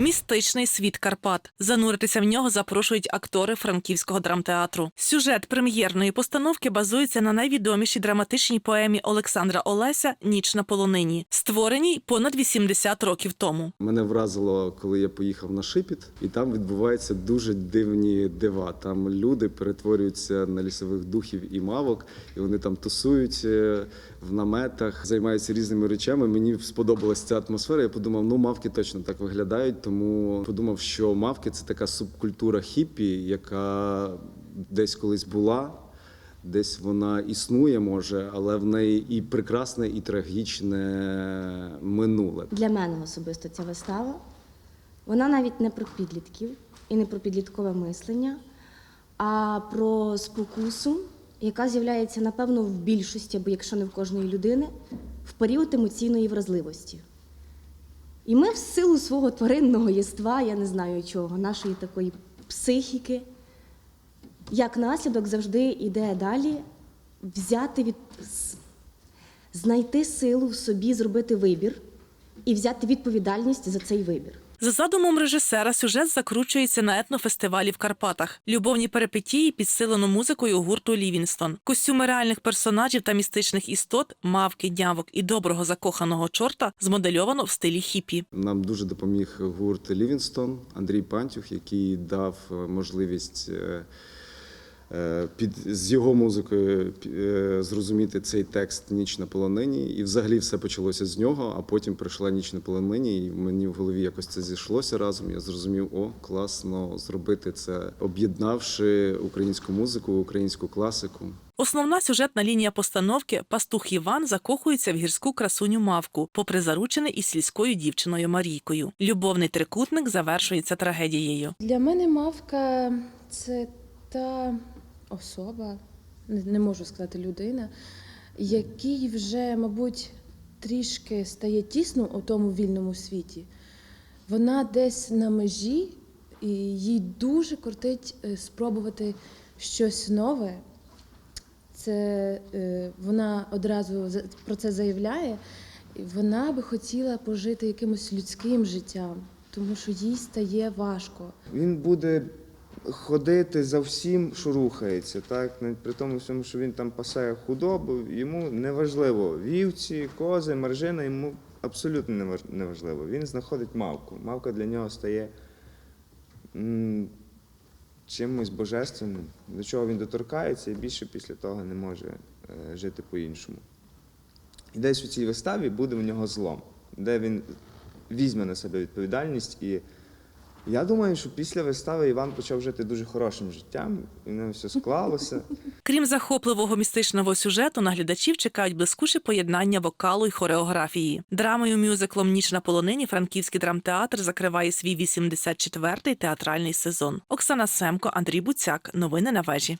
Містичний світ Карпат. Зануритися в нього запрошують актори франківського драмтеатру. Сюжет прем'єрної постановки базується на найвідомішій драматичній поемі Олександра Олеся Ніч на полонині, створеній понад 80 років тому. Мене вразило, коли я поїхав на Шипіт, і там відбуваються дуже дивні дива. Там люди перетворюються на лісових духів і мавок, і вони там тусують е, в наметах, займаються різними речами. Мені сподобалася ця атмосфера. Я подумав, ну мавки точно так виглядають. Тому подумав, що мавки це така субкультура хіппі, яка десь колись була. Десь вона існує, може, але в неї і прекрасне, і трагічне минуле. Для мене особисто ця вистава. Вона навіть не про підлітків і не про підліткове мислення, а про спокусу, яка з'являється, напевно, в більшості, або якщо не в кожної людини, в період емоційної вразливості. І ми в силу свого тваринного єства, я не знаю чого, нашої такої психіки, як наслідок завжди йде далі взяти від знайти силу в собі, зробити вибір і взяти відповідальність за цей вибір. За задумом режисера, сюжет закручується на етнофестивалі в Карпатах. Любовні перипетії підсилено музикою гурту Лівінстон. Костюми реальних персонажів та містичних істот, мавки, днявок і доброго закоханого чорта змодельовано в стилі хіпі. Нам дуже допоміг гурт Лівінстон Андрій Пантюх, який дав е, можливість е, під з його музикою е, зрозуміти цей текст Ніч на полонині. І взагалі все почалося з нього. А потім прийшла ніч на полонині, і мені в голові якось це зійшлося разом. Я зрозумів, о, класно зробити це, об'єднавши українську музику, українську класику. Основна сюжетна лінія постановки пастух Іван закохується в гірську красуню мавку, попри заручене із сільською дівчиною Марійкою. Любовний трикутник завершується трагедією. Для мене мавка це та особа, не, можу сказати людина, якій вже, мабуть, трішки стає тісно у тому вільному світі. Вона десь на межі, і їй дуже кортить е, спробувати щось нове. Це е, вона одразу про це заявляє. Вона би хотіла пожити якимось людським життям, тому що їй стає важко. Він буде ходити за всім, що рухається, так? При тому всьому, що він там пасає худобу, йому не важливо. Вівці, кози, маржина, йому абсолютно не важливо. Він знаходить мавку. Мавка для нього стає чимось божественним, до чого він доторкається і більше після того не може е, жити по-іншому. І десь у цій виставі буде в нього злом, де він візьме на себе відповідальність і. Я думаю, що після вистави Іван почав жити дуже хорошим життям, і не все склалося. Крім захопливого містичного сюжету, на глядачів чекають блискуче поєднання вокалу й хореографії. Драмою мюзиклом Ніч на полонині франківський драмтеатр закриває свій 84-й театральний сезон. Оксана Семко, Андрій Буцяк. Новини на вежі.